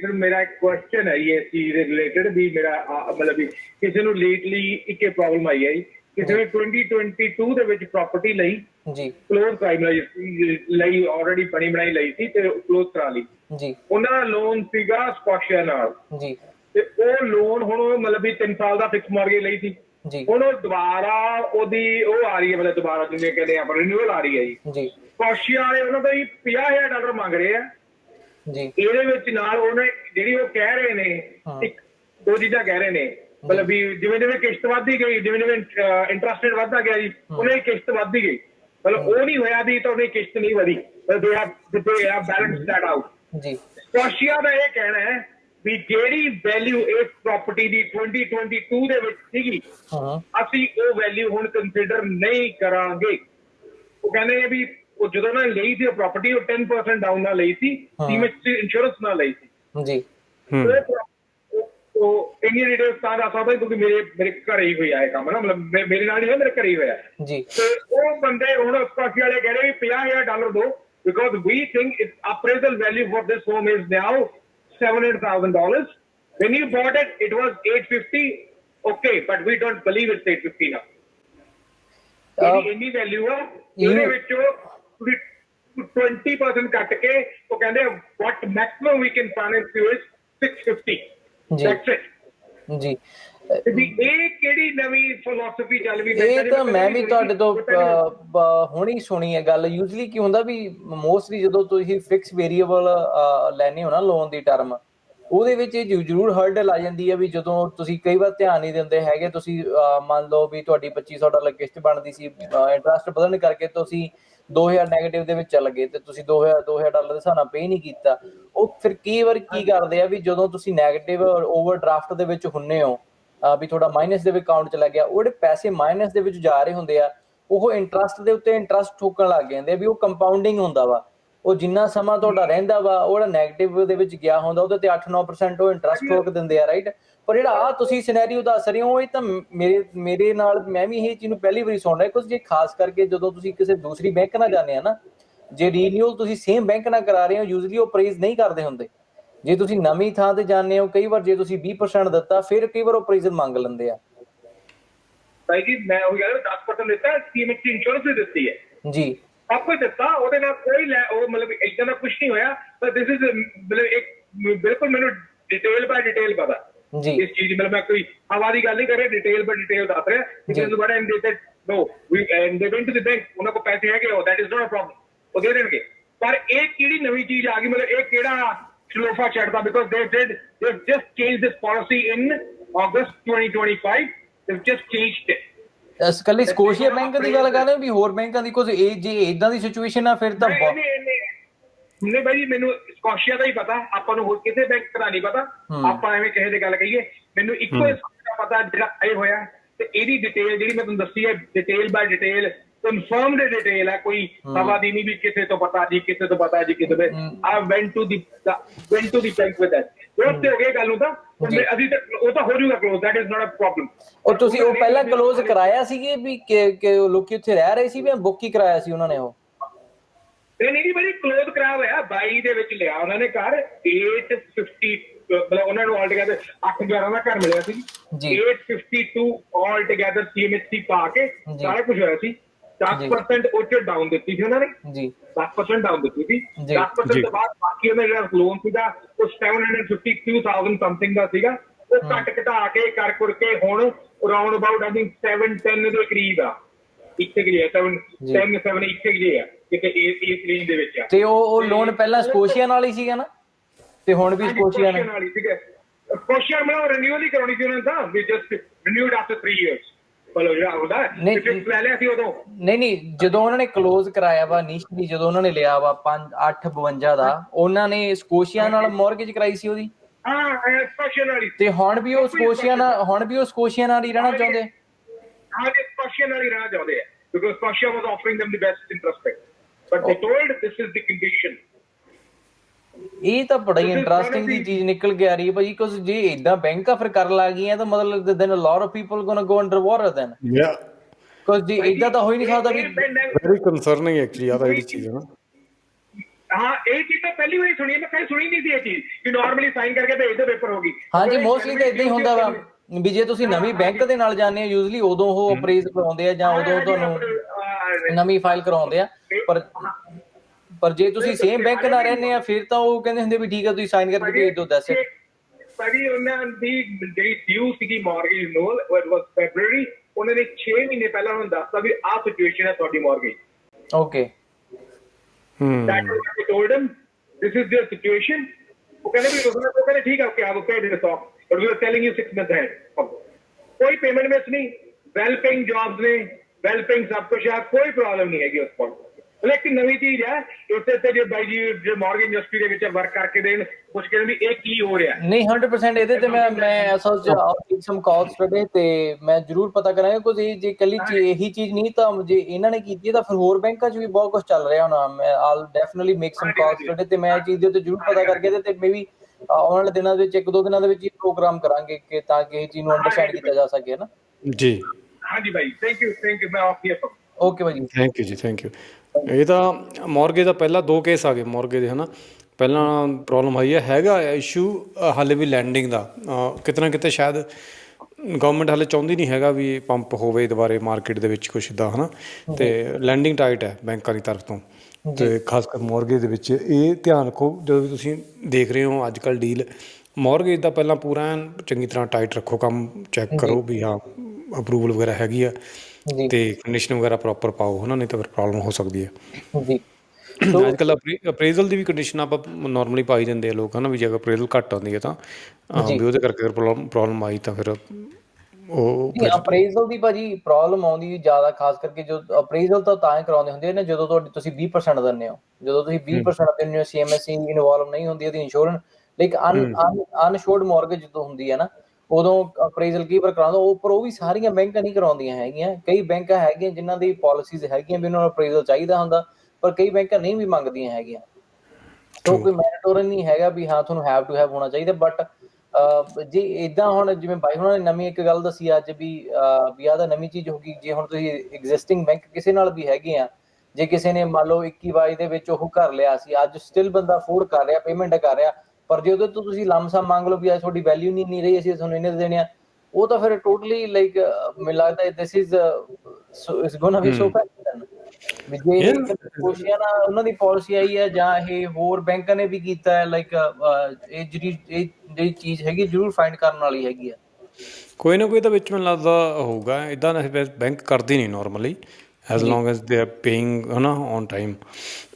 ਫਿਰ ਮੇਰਾ ਇੱਕ ਕੁਐਸਚਨ ਹੈ ਇਸ ਚੀਜ਼ ਦੇ ਰਿਲੇਟਡ ਵੀ ਮੇਰਾ ਆ, ਮਤਲਬ ਵੀ ਕਿਸੇ ਨੂੰ ਲੇਟਲੀ ਇੱਕ ਪ੍ਰੋਬਲਮ ਆਈ ਹੈ ਜੀ ਕਿਸੇ ਨੇ 2022 ਦੇ ਵਿੱਚ ਪ੍ਰਾਪਰਟੀ ਲਈ ਜੀ। ਕਲੋਜ਼ ਕਰਾਈ ਲਈ ਆਲਰੇਡੀ ਬਣੀ ਬਣਾਈ ਲਈ ਸੀ ਤੇ ਕਲੋਜ਼ ਕਰਾ ਲਈ। ਜੀ। ਉਹਨਾਂ ਦਾ ਲੋਨ ਸੀਗਾ ਸਕੋਸ਼ੀਆ ਨਾਲ। ਜੀ। ਤੇ ਉਹ ਲੋਨ ਹੁਣ ਉਹ ਮਤਲਬ ਵੀ 3 ਸਾਲ ਦਾ ਫਿਕਸ ਮਾਰਗੇ ਲਈ ਸੀ। ਜੀ। ਹੁਣ ਉਹ ਦੁਬਾਰਾ ਉਹਦੀ ਉਹ ਆ ਰਹੀ ਹੈ ਮਤਲਬ ਦੁਬਾਰਾ ਜਿਵੇਂ ਕਹਿੰਦੇ ਆਪਾਂ ਰਿਨਿਊਅਲ ਆ ਰਹੀ ਹੈ ਜੀ। ਜੀ। ਸਕੋਸ਼ੀਆ ਵਾਲੇ ਉਹਨਾਂ ਤੋਂ ਜੀ 50000 ਡਾਲਰ ਮੰਗ ਰਹੇ ਆ। ਜੀ। ਇਹਦੇ ਵਿੱਚ ਨਾਲ ਉਹਨੇ ਜਿਹੜੀ ਉਹ ਕਹਿ ਰਹੇ ਨੇ। ਇੱਕ ਦੋ ਚੀਜ਼ਾਂ ਕਹਿ ਰਹੇ ਨੇ। ਮਤਲਬ ਵੀ ਜਿਵੇਂ ਜਿਵੇਂ ਕਿਸ਼ਤ ਵੱਧਦੀ ਗਈ ਜਿਵੇਂ ਜਿਵੇਂ ਇੰਟਰਸਟ ਰੇਟ ਵੱਧਦਾ ਗਿਆ ਜੀ ਉਹਨੇ ਕਿਸ਼ਤ ਵੱਧਦੀ ਗਈ। ਮਤਲਬ ਉਹ ਨਹੀਂ ਹੋਇਆ ਵੀ ਤਾਂ ਉਹਦੀ ਕਿਸ਼ਤ ਨਹੀਂ ਵਧੀ। They have they have balance that out ਜੀ। ਸਕੋਸ਼ੀਆ ਦਾ ਇਹ ਕਹਿਣਾ ਹੈ ਵੀ ਜਿਹੜੀ ਵੈਲਿਊ ਇਸ ਪ੍ਰਾਪਰਟੀ ਦੀ 2022 ਦੇ ਵਿੱਚ ਸੀਗੀ ਹਾਂ। ਅਸੀਂ ਉਹ ਵੈਲਿਊ ਹੁਣ ਕੰਸੀਡਰ ਨਹੀਂ ਕਰਾਂਗੇ। ਉਹ ਕਹਿੰਦੇ ਵੀ ਉਹ ਜਦੋਂ ਨਾ ਲਈ ਸੀ ਉਹ ਪ੍ਰਾਪਰਟੀ ਉਹ 10% ਡਾਊਨ ਨਾਲ ਲਈ ਸੀ ਹਾਂ। ਸੀਮੈਂਟ ਇੰਸ਼ੋਰੈਂਸ ਨਾਲ ਲਈ ਸੀ। ਜੀ। ਹੂੰ। ਉਹ- ਇੰਨੀ ਡਿਟੇਲਸ ਤਾਂ ਦੱਸ ਸਕਦਾ ਕਿਉਂਕਿ ਮੇਰੇ ਮੇਰੇ ਘਰੇ ਹੀ ਹੋਇਆ ਇਹ ਕੰਮ ਨਾ ਮਤਲਬ ਮੇਰੇ ਨਾਲ ਹੀ ਹੋਇਆ ਮੇਰੇ ਘਰੇ ਹੀ ਹੋਇਆ। ਜੀ। ਤੇ ਉਹ ਬੰਦੇ ਹੁਣ ਸਕਾਸ਼ੀ ਵਾਲੇ ਕਹਿ ਰਹੇ ਵੀ 50000 ਡਾਲਰ ਦੋ because we think it's appraisal value for this home is now 700000 dollars when you bought it it was 850 okay but we don't believe it's 850 now. ਇਹਦੀ ਇੰਨੀ ਵੈਲਿਊ ਆ ਇਹਦੇ you- ਵਿੱਚੋਂ ਤੁਸੀਂ 20% ਕੱਟ ਕੇ ਉਹ ਕਹਿੰਦੇ what maximum we can finance you is 650 ਜੀ। that's it ਜੀ। ਵੀ ਇਹ ਕਿਹੜੀ ਨਵੀਂ ਫਿਲਾਸਫੀ ਚੱਲ ਵੀ ਇਹ ਤਾਂ ਮੈਂ ਵੀ ਤੁਹਾਡੇ ਤੋਂ ਹੁਣੀ ਸੁਣੀ ਹੈ ਗੱਲ। ਯੂਜ਼ਲੀ ਕੀ ਹੁੰਦਾ ਵੀ ਮੋਸਟਲੀ ਜਦੋਂ ਤੁਸੀਂ ਫਿਕਸ ਵੇਰੀਏਬਲ ਲੈਣੇ ਹੋ ਨਾ ਲੋਨ ਦੀ ਟਰਮ ਉਹਦੇ ਵਿੱਚ ਇਹ ਜ਼ਰੂ- ਜ਼ਰੂਰ ਹਰਡਲ ਆ ਜਾਂਦੀ ਹੈ ਵੀ ਜਦੋਂ ਤੁਸੀਂ ਕਈ ਵਾਰ ਧਿਆਨ ਨਹੀਂ ਦਿੰਦੇ ਹੈਗੇ ਤੁਸੀਂ ਮੰਨ ਲਓ ਵੀ ਤੁਹਾਡੀ 2500 ਡਾਲਰ ਕਿਸ਼ਤ ਬਣਦੀ ਸੀ ਇੰਟਰਸਟ ਵਧਣ ਕਰਕੇ ਤੁਸੀਂ 2000 네ਗੇਟਿਵ ਦੇ ਵਿੱਚ ਚੱਲ ਗਏ ਤੇ ਤੁਸੀਂ 2000 2000 ਡਾਲਰ ਦੇ ਹਿਸਾਬ ਨਾਲ ਪੇ ਨਹੀਂ ਕੀਤਾ ਉਹ ਫਿਰ ਕਈ ਵਾਰ ਕੀ ਕਰਦੇ ਆ ਵੀ ਜਦੋਂ ਤੁਸੀਂ 네ਗੇਟਿਵ ਓਵਰਡਰਾਫਟ ਦੇ ਵਿੱਚ ਹੁੰਨੇ ਹੋ ਵੀ ਤੁਹਾਡਾ ਮਾਈਨਸ ਦੇ ਵਿੱਚ ਅਕਾਊਂਟ ਚਲਾ ਗਿਆ ਉਹ ਜਿਹੜੇ ਪੈਸੇ ਮਾਈਨਸ ਦੇ ਵਿੱਚ ਜਾ ਰਹੇ ਹੁੰਦੇ ਆ ਉਹ ਇੰਟਰਸਟ ਦੇ ਉੱਤੇ ਇੰਟਰਸਟ ਠੋਕਣ ਲੱਗ ਜਾਂਦੇ ਵੀ ਉਹ ਕੰਪਾਊਂਡਿੰਗ ਹੁੰਦਾ ਵਾ। ਉਹ ਜਿੰਨਾ ਸਮਾਂ ਤੁਹਾਡਾ ਰਹਿੰਦਾ ਵਾ ਉਹ ਜਿਹੜਾ 네ਗੇਟਿਵ ਦੇ ਵਿੱਚ ਗਿਆ ਹੁੰਦਾ ਉਹਦੇ ਤੇ 8-9% ਉਹ ਇੰਟਰਸਟ ਠੋਕ ਦਿੰਦੇ ਆ ਰਾਈਟ ਪਰ ਜਿਹੜਾ ਆ ਤੁਸੀਂ ਸਿਨੈਰੀਓ ਦੱਸ ਰਹੇ ਹੋ ਇਹ ਤਾਂ ਮੇਰੇ ਮੇਰੇ ਨਾਲ ਮੈਂ ਵੀ ਇਹ ਚੀਜ਼ ਨੂੰ ਪਹਿਲੀ ਵਾਰੀ ਸੁਣ ਰਿਹਾ ਕੁਝ ਜੇ ਖਾਸ ਕਰਕੇ ਜਦੋਂ ਤੁਸੀਂ ਕਿਸੇ ਦੂਸਰੀ ਬੈਂਕ ਨਾਲ ਜਾਂਦੇ ਆ ਨਾ ਜੇ ਰੀਨਿਊਅਲ ਤੁਸੀਂ ਸੇਮ ਬੈਂਕ ਨਾਲ ਕਰਾ ਰਹੇ ਹੋ ਯੂਜ਼ਲੀ ਉਹ ਅਪਰੇਜ਼ ਨਹੀਂ ਕਰਦੇ ਹੁੰਦੇ। ਜੇ ਤੁਸੀਂ ਨਵੀਂ ਥਾਂ ਤੇ ਜਾਂਦੇ ਹੋ ਕਈ ਵਾਰ ਜੇ ਤੁਸੀਂ 20% ਦਿੱਤਾ ਫਿਰ ਕਈ ਵਾਰ ਅਪਰੇਜ਼ਲ ਮੰਗ ਲੈਂਦੇ ਆ। ਭਾਈ ਜੀ ਮੈਂ ਉਹ ਯਾਰ 10% ਦਿੱਤਾ ਸਕੀਮ ਵਿੱਚ ਇੰਸ਼ੋਰੈਂਸ ਵੀ ਦਿੱਤੀ ਹੈ। ਜੀ। ਸਭ ਕੁਝ ਦਿੱਤਾ ਉਹਦੇ ਨਾਲ ਕੋਈ ਉਹ ਮਤਲਬ ਇਦਾਂ ਦਾ ਕੁਝ ਨਹੀਂ ਹੋਇਆ ਪਰ ਦਿਸ ਇਜ਼ ਮਤਲਬ ਇੱਕ ਬਿਲਕੁਲ ਮੈਨੂੰ ਡਿਟੇਲ ਬਾਈ ਡਿਟੇਲ ਪਤਾ। ਜੀ। ਇਸ ਚੀਜ਼ ਮਤਲਬ ਮੈਂ ਕੋਈ ਹਵਾ ਦੀ ਗੱਲ ਨਹੀਂ ਕਰ ਰਿਹਾ ਡਿਟੇਲ ਬਾਈ ਡਿਟੇਲ ਦੱਸ ਰਿਹਾ। ਕਿ ਬੜਾ and they know we and ਦੇ ਵੈਂਟ ਟੂ ਦ ਬੈਂਕ ਉਹਨਾਂ ਕੋਲ ਪੈਸੇ ਹੈਗੇ ਉਹ that is not a problem ਉਹ ਦੇ ਦੇਣਗੇ। ਪਰ ਇਹ ਕਿਹੜੀ ਨਵੀਂ ਚੀਜ਼ ਆ ਗਈ? ਮਤਲਬ ਇਹ ਕਿਹੜਾ ਸ਼ਲੋਫਾ ਛੱਡਦਾ? Because they did they just change this policy in August 2025 they just changed it ਇਸ ਕੱਲੀ ਸਕੋਸ਼ੀਆ ਬੈਂਕ ਦੀ ਗੱਲ ਕਰ ਰਹੇ ਵੀ ਹੋਰ ਬੈਂਕਾਂ ਦੀ ਕੁਝ ਇਹ ਜੇ ਇਦਾਂ ਦੀ ਸਿਚੁਏਸ਼ਨ ਆ ਫਿਰ ਤਾਂ ਨਹੀਂ ਭਾਈ ਮੈਨੂੰ ਸਕੋਸ਼ੀਆ ਦਾ ਹੀ ਪਤਾ। ਆਪਾਂ ਨੂੰ ਹੋਰ ਕਿਸੇ ਬੈਂਕ ਦਾ ਨਹੀਂ ਪਤਾ। ਆਪਾਂ ਐਵੇਂ ਕਿਸੇ ਦੀ ਗੱਲ ਕਹੀਏ। ਮੈਨੂੰ ਇੱਕੋ ਹੀ। ਪਤਾ ਜਿਹੜਾ ਇਹ ਹੋਇਆ। ਤੇ ਇਹਦੀ ਡਿਟੇਲ ਜਿਹੜੀ ਮੈਂ ਤੁਹਾਨੂੰ ਦੱਸੀ ਹੈ detail by detail confirmed detail ਹੈ ਕੋਈ ਸਵਾ ਦੀ ਨਹੀਂ ਵੀ ਕਿਸੇ ਤੋਂ ਪਤਾ ਜੀ ਕਿਸੇ ਤੋਂ ਪਤਾ ਜੀ ਕਿਸੇ ਤੋਂ। I went to the went to the bank with that ਉਹ ਤੇ ਹੋ। ਗਿਆ ਗੱਲ ਨੂੰ ਤਾਂ। ਜੀ। ਅਸੀਂ ਤਾਂ ਉਹ ਤਾਂ ਹੋ ਜਾਊਗਾ close that is not a problem ਉਹ ਤੁਸੀਂ ਉਹ ਪਹਿਲਾਂ ਕਲੋਜ਼ ਕਰਾਇਆ ਵੀ ਕਿ ਕਿ ਉਹ ਲੋਕੀ ਉੱਥੇ ਰਹਿ ਰਹੇ ਸੀ ਵੀ ਬੁੱਕ ਹੀ ਕਰਾਇਆ ਸੀ ਉਹਨਾਂ ਨੇ ਉਹ? ਨਹੀਂ ਨਹੀਂ ਬੜੀ ਕਲੋਜ਼ ਕਰਾ ਹੋਇਆ 22 ਦੇ ਵਿੱਚ ਲਿਆ ਉਹਨਾਂ ਨੇ ਘਰ। 850 ਮਤਲਬ ਉਹਨਾਂ ਨੂੰ ਆਲ ਟੁਗੇਦਰ 8 11 ਦਾ ਘਰ ਮਿਲਿਆ ਸੀ। ਜੀ। 852 ਆਲ ਟੁਗੇਦਰ ਸੀਐਮਐਚਸੀ ਪਾ ਕੇ। ਸਾਰਾ ਕੁਝ ਹੋਇਆ ਸੀ। 10% ਉਹ ਚ ਡਾਊਨ ਦਿੱਤੀ ਸੀ ਉਹਨਾਂ ਨੇ। ਜੀ। 10% ਡਾਊਨ ਦਿੱਤੀ ਸੀ। ਜੀ। 10% ਜੀ। ਤੋਂ ਬਾਅਦ ਬਾਕੀ ਉਹਨਾਂ ਜਿਹੜਾ ਲੋਨ ਸੀਗਾ ਉਹ 752000 ਸਮਥਿੰਗ ਦਾ ਸੀਗਾ। ਉਹ ਘੱਟ ਘਟਾ ਕੇ ਕਰ ਕੁਰ ਕੇ ਹੁਣ ਅਰਾਊਂਡ ਅਬਾਊਟ ਆਈ ਥਿੰਕ 710 ਦੇ ਕਰੀਬ ਆ। ਇੱਥੇ ਕਿ ਹੈ 7 ਜੀ। 10 7 ਇੱਥੇ ਕਿ ਹੈ ਕਿਤੇ ਇਸ ਇਸ ਰੇਂਜ ਦੇ ਵਿੱਚ ਆ। ਤੇ ਉਹ ਉਹ ਲੋਨ ਪਹਿਲਾਂ ਸਕੋਸ਼ੀਆ ਨਾਲ ਹੀ ਸੀਗਾ ਨਾ? ਤੇ ਹੁਣ ਵੀ ਸਕੋਸ਼ੀਆ ਨਾਲ ਨਾਲ ਹੀ ਸੀਗਾ। ਸਕੋਸ਼ੀਆ ਮੈਂ ਰਿਨਿਊਅਲ ਹੀ ਕਰਾਉਣੀ ਸੀ ਉਹਨਾਂ ਤਾਂ ਵੀ ਜਸਟ ਰਿਨਿਊਡ ਆਫਟਰ 3 ਇਅਰਸ ਜਿਹੜਾ ਹੁੰਦਾ ਨਹੀਂ, ਲੈ ਲਿਆ ਸੀ ਉਦੋਂ? ਨਹੀਂ ਨਹੀਂ ਜਦੋਂ ਉਹਨਾਂ ਨੇ ਕਲੋਜ਼ ਕਰਾਇਆ ਵਾ ਨਿਸ਼ਚਲੀ ਜਦੋਂ ਉਹਨਾਂ ਨੇ ਲਿਆ ਵਾ 5 852 ਦਾ ਉਹਨਾਂ ਨੇ ਸਕੋਸ਼ੀਆ ਨਾਲ ਮੌਰਗੇਜ ਕਰਾਈ ਸੀ ਉਹਦੀ। ਹਾਂ ਸਕੋਸ਼ੀਆ ਨਾਲ ਤੇ ਹੁਣ ਵੀ ਉਹ ਸਕੋਸ਼ੀਆ ਨਾਲ ਹੁਣ ਵੀ ਉਹ ਸਕੋਸ਼ੀਆ ਨਾਲ ਹੀ ਰਹਿਣਾ ਚਾਹੁੰਦੇ? ਹਾਂ ਜੀ ਸਕੋਸ਼ੀਆ ਨਾਲ ਹੀ ਰਹਿਣਾ ਚਾਹੁੰਦੇ ਆ because Scotia was offering them the best interest rate. But they told this is the condition. ਇਹ ਤਾਂ ਬੜਾ ਹੀ ਇੰਟਰਸਟਿੰਗ ਦੀ ਚੀਜ਼ ਨਿਕਲ ਕੇ ਆ ਰਹੀ ਹੈ ਭਾਜੀ ਕੁਝ ਜੇ ਇਦਾਂ ਬੈਂਕਾਂ ਫਿਰ ਕਰਨ ਲੱਗ ਗਈਆਂ ਤਾਂ ਮਤਲਬ then a lot of people gonna go under water then ਯਾ ਕੁਝ ਜੇ ਇਦਾਂ ਤਾਂ ਹੋ ਹੀ ਨਹੀਂ ਸਕਦਾ ਵੀ ਵੈਰੀ ਕਨਸਰਨਿੰਗ ਐਕਚੁਅਲੀ ਆ ਤਾਂ ਜਿਹੜੀ ਚੀਜ਼ ਹੈ ਨਾ। ਹਾਂ ਇਹ ਚੀਜ਼ ਤਾਂ ਪਹਿਲੀ ਵਾਰੀ ਸੁਣੀ ਹੈ, ਮੈਂ ਕਦੇ ਸੁਣੀ ਨਹੀਂ ਸੀ ਇਹ ਚੀਜ਼ ਕਿ ਨਾਰਮਲੀ ਸਾਈਨ ਕਰਕੇ ਭੇਜ ਦਿਓ ਪੇਪਰ ਹੋਗੀ ਹਾਂਜੀ ਮੋਸਟਲੀ ਤਾਂ ਇਦਾਂ ਹੀ ਹੁੰਦਾ ਵਾ। ਵੀ ਜੇ ਤੁਸੀਂ ਨਵੀਂ ਬੈਂਕ ਦੇ ਨਾਲ ਜਾਂਦੇ ਹੋ ਯੂਜ਼ਲੀ ਉਦੋਂ ਉਹ ਅਪਰੇਜ਼ ਕਰਾਉਂਦੇ ਆ ਜਾਂ ਉਦੋਂ ਤੁਹਾਨੂੰ ਨਵੀਂ ਫਾਈਲ ਕਰਾਉਂਦੇ ਆ। ਪਰ ਪਰ ਜੇ ਤੁਸੀਂ ਸੇਮ ਬੈਂਕ ਨਾਲ ਰਹਿੰਦੇ ਆ ਫਿਰ ਤਾਂ ਉਹ ਕਹਿੰਦੇ ਹੁੰਦੇ ਵੀ ਠੀਕ ਆ ਤੁਸੀਂ ਸਾਈਨ ਕਰਕੇ ਭੇਜ ਦਿਓ ਦੱਸ ਭਾਜੀ ਉਹਨਾਂ ਦੀ ਜਿਹੜੀ ਡਿਊ ਸੀਗੀ ਮਾਰਗੇਜ ਨੂੰ ਇਟ ਵਾਸ ਫੈਬਰੂਅਰੀ ਉਹਨਾਂ ਨੇ 6 ਮਹੀਨੇ ਪਹਿਲਾਂ ਉਹਨਾਂ ਦੱਸਤਾ ਵੀ ਆਹ ਸਿਚੁਏਸ਼ਨ ਹੈ ਤੁਹਾਡੀ ਮਾਰਗੇਜ ਓਕੇ ਹੂੰ। That was what I told him this is their situation ਉਹ ਕਹਿੰਦੇ ਵੀ ਉਹਨਾਂ ਉਹ ਕਹਿੰਦੇ ਠੀਕ ਹੈ okay I will pay this off but we are telling you 6 month ahead ਕੋਈ ਪੇਮੈਂਟ ਮਿਸ ਨਹੀਂ ਵੈਲ ਪੇਇੰਗ ਜੌਬਸ ਨੇ ਵੈਲ ਪੇਇੰਗ ਸਭ ਕੁਝ ਆ ਕੋਈ ਪ੍ਰੋਬਲਮ ਨਹੀਂ ਹੈਗੀ ਉਸ ਪੁਆਇੰਟ ਲੇਕਿਨ ਨਵੀਂ ਚੀਜ਼ ਹੈ ਇੱਥੇ ਤੇ ਜੇ ਬਾਈ ਜੀ ਜੇ ਮਾਰਗੇਜ ਇੰਡਸਟਰੀ ਦੇ ਵਿੱਚ ਵਰਕ ਕਰਕੇ ਦੇਣ ਕੁਝ ਕਹਿੰਦੇ ਵੀ ਇਹ ਕੀ ਹੋ ਰਿਹਾ। ਨਹੀਂ 100% ਇਹਦੇ ਤੇ ਮੈਂ ਮੈਂ ਅਸਲ ਚ ਆਲ ਸਮ ਕਾਲਸ ਟੁਡੇ ਤੇ ਮੈਂ ਜ਼ਰੂਰ ਪਤਾ ਕਰਾਂਗਾ ਕੁਝ ਇਹ ਜੇ ਕੱਲੀ ਚੀਜ਼ ਇਹੀ ਚੀਜ਼ ਨਹੀਂ ਤਾਂ ਜੇ ਇਹਨਾਂ ਨੇ ਕੀਤੀ ਹੈ ਤਾਂ ਫਿਰ ਹੋਰ ਬੈਂਕਾਂ 'ਚ ਵੀ ਬਹੁਤ ਕੁਝ ਚੱਲ ਰਿਹਾ ਹੋਣਾ। ਮੈਂ I'll definitely make some calls today ਤੇ ਮੈਂ ਇਹ ਚੀਜ਼ ਦੇ ਉੱਤੇ ਜ਼ਰੂਰ ਪਤਾ ਕਰਕੇ ਤੇ ਮੇਬੀ ਆਉਣ ਵਾਲੇ ਦਿਨਾਂ ਦੇ ਵਿੱਚ ਇੱਕ ਦੋ ਦਿਨਾਂ ਦੇ ਵਿੱਚ ਹੀ ਪ੍ਰੋਗਰਾਮ ਕਰਾਂਗੇ ਕਿ ਤਾਂ ਕਿ ਇਹ ਚੀਜ਼ ਨੂੰ ਅੰਡਰਸਟੈਂਡ ਕੀਤਾ ਜਾ ਸਕੇ ਨਾ? ਜੀ। ਹਾਂਜੀ ਬਾਈ। ਥੈਂਕ ਯੂ ਥੈਂਕ ਯੂ ਮੈਂ ਆਫ ਹੀਅਰ ਓਕੇ ਭਾਜੀ ਥੈਂਕ ਯੂ ਜੀ ਥੈਂਕ ਯੂ ਇਹ ਤਾਂ ਮਾਰਗੇ ਦਾ ਪਹਿਲਾ ਦੋ ਕੇਸ ਆ ਗਏ ਮਾਰਗੇ ਦੇ ਹਨਾ? ਪਹਿਲਾਂ ਪ੍ਰੋਬਲਮ ਆਈ ਹੈ ਹੈਗਾ ਇਸ਼ੂ ਹਾਲੇ ਵੀ ਲੈਂਡਿੰਗ ਦਾ। ਅਹ ਕਿਤੇ ਸ਼ਾਇਦ ਗਵਰਨਮੈਂਟ ਹਾਲੇ ਚਾਹੁੰਦੀ ਨਹੀਂ ਹੈਗਾ ਵੀ ਪੰਪ ਹੋਵੇ ਦੁਬਾਰੇ ਮਾਰਕੀਟ ਦੇ ਵਿੱਚ ਕੁਛ ਦਾ ਹਨਾ? ਤੇ ਲੈਂਡਿੰਗ ਟਾਈਟ ਹੈ ਬੈਂਕਾਂ ਦੀ ਤਰਫ ਤੋਂ। ਤੇ ਖਾਸ ਕਰ ਮਾਰਗੇਜ ਦੇ ਵਿੱਚ ਇਹ ਧਿਆਨ ਰੱਖੋ ਜਦੋਂ ਵੀ ਤੁਸੀਂ ਦੇਖ ਰਹੇ ਹੋ ਅੱਜ ਕੱਲ ਡੀਲ ਮਾਰਗੇਜ ਦਾ ਪਹਿਲਾਂ ਪੂਰਾ ਚੰਗੀ ਤਰ੍ਹਾਂ ਟਾਈਟ ਰੱਖੋ ਕੰਮ ਚੈੱਕ ਕਰੋ ਵੀ ਹਾਂ ਅਪਰੂਵਲ ਵਗੈਰਾ ਹੈਗੀ ਆ। ਜੀ। ਤੇ ਕੰਡੀਸ਼ਨ ਵਗੈਰਾ ਪ੍ਰੋਪਰ ਪਾਓ ਹਨਾ ਨਹੀਂ ਤਾਂ ਫਿਰ ਪ੍ਰੋਬਲਮ ਹੋ ਸਕਦੀ ਹੈ। ਜੀ। ਅੱਜ ਕੱਲ ਅਪਰੇਜ਼ਲ ਦੀ ਵੀ ਕੰਡੀਸ਼ਨ ਆਪਾਂ ਨਾਰਮਲੀ ਪਾਈ ਦਿੰਦੇ ਆ ਲੋਕ ਹਨਾ ਵੀ ਜੇ ਅਪਰੇਜ਼ਲ ਘੱਟ ਆਉਂਦੀ ਹੈ ਤਾਂ। ਅਹ, ਵੀ ਉਹਦੇ ਕਰਕੇ ਪ੍ਰੋਬਲਮ ਪ੍ਰੋਬਲਮ ਆਈ ਤਾਂ ਫਿਰ ਉਹ ਨਹੀਂ ਅਪਰੇਜ਼ਲ ਦੀ ਭਾਜੀ ਪ੍ਰੋਬਲਮ ਆਉਂਦੀ ਜ਼ਿਆਦਾ ਖਾਸ ਕਰਕੇ ਜੋ ਅਪਰੇਜ਼ਲ ਤਾਂ ਤਾਂ ਹੀ ਕਰਾਉਂਦੇ ਹੁੰਦੇ ਨੇ ਜਦੋਂ ਤੁਹਾਡੀ ਤੁਸੀਂ 20% ਦਿੰਦੇ ਹੋ। ਜਦੋਂ ਤੁਸੀਂ 20% ਦਿੰਦੇ ਹੋ ਸੀਐਮਐਸਸੀ ਇਨਵੋਲਵ ਨਹੀਂ ਹੁੰਦੀ ਉਹਦੀ insurance like un uninsured mortgage ਜਦੋਂ ਹੁੰਦੀ ਹੈ ਨਾ ਉਦੋਂ ਅਪਰੇਜ਼ਲ ਕੀ ਵਾਰ ਕਰਾਉਂਦਾ ਉਹ ਪਰ ਉਹ ਵੀ ਸਾਰੀਆਂ ਬੈਂਕਾਂ ਨਹੀਂ ਕਰਾਉਂਦੀਆਂ ਹੈਗੀਆਂ। ਕਈ ਬੈਂਕਾਂ ਹੈਗੀਆਂ ਜਿਨ੍ਹਾਂ ਦੀ ਪਾਲਿਸੀਜ਼ ਹੈਗੀਆਂ ਵੀ ਉਹਨਾਂ ਨੂੰ ਅਪਰੇਜ਼ਲ ਚਾਹੀਦਾ ਹੁੰਦਾ ਪਰ ਕਈ ਬੈਂਕਾਂ ਨਹੀਂ ਵੀ ਮੰਗਦੀਆਂ ਹੈਗੀਆਂ। ਸੋ ਕੋਈ ਮੈਂਡੇਟੋਰੀ ਨਹੀਂ ਹੈਗਾ ਵੀ ਹਾਂ ਤੁਹਾਨੂੰ ਹੈਵ ਟੂ ਹੈਵ ਹੋਣਾ ਚਾਹੀਦਾ ਬਟ ਜੇ ਇਦਾਂ ਹੁਣ ਜਿਵੇਂ ਬਾਈ ਹੁਣਾਂ ਨੇ ਨਵੀਂ ਇੱਕ ਗੱਲ ਦੱਸੀ ਅੱਜ ਵੀ ਵੀ ਆਹ ਤਾਂ ਨਵੀਂ ਚੀਜ਼ ਹੋ ਗਈ ਜੇ ਹੁਣ ਤੁਸੀਂ ਐਗਜ਼ਿਸਟਿੰਗ ਬੈਂਕ ਕਿਸੇ ਨਾਲ ਵੀ ਹੈਗੇ ਆ ਜੇ ਕਿਸੇ ਨੇ ਮੰਨ ਲਓ 21 22 ਦੇ ਵਿੱਚ ਉਹ ਕਰ ਲਿਆ ਸੀ ਅੱਜ ਸਟਿਲ ਬੰਦਾ ਅਫੋਰਡ ਕਰ ਰਿਹਾ ਪੇਮੈਂਟ ਕਰ ਰਿਹਾ ਪਰ ਜੇ ਉਹਦੇ ਤੋਂ ਤੁਸੀਂ ਲਮਸਮ ਮੰਗ ਲਓ ਵੀ ਅੱਜ ਤੁਹਾਡੀ ਵੈਲਿਊ ਨਹੀਂ ਨਹੀਂ ਰਹੀ ਅਸੀਂ ਤੁਹਾਨੂੰ ਇਹਨੇ ਦੇ ਦੇਣੇ ਆ ਉਹ ਤਾਂ ਫਿਰ ਟੋਟਲੀ ਲਾਈਕ ਮੈਨੂੰ ਲੱਗਦਾ this is it's gonna be so ਵੀ ਜੇ ਕੋਸ਼ੀਆਂ ਨਾਲ ਉਹਨਾਂ ਦੀ ਪਾਲਿਸੀ ਆਈ ਹੈ ਜਾਂ ਇਹ ਹੋਰ ਬੈਂਕਾਂ ਨੇ ਵੀ ਕੀਤਾ ਹੈ ਲਾਈਕ ਇਹ ਜਿਹੜੀ ਇਹ ਜਿਹੜੀ ਚੀਜ਼ ਹੈਗੀ ਜ਼ਰੂਰ ਫਾਈਂਡ ਕਰਨ ਵਾਲੀ ਹੈਗੀ ਆ। ਕੋਈ ਨਾ ਕੋਈ ਤਾਂ ਵਿੱਚ ਮੈਨੂੰ ਲੱਗਦਾ ਹੋਊਗਾ ਇਦਾਂ ਨਾ ਬੈਂਕ ਕਰਦੀ ਨਹੀਂ normally as long as they are paying ਹਨਾ ਔਨ ਟਾਈਮ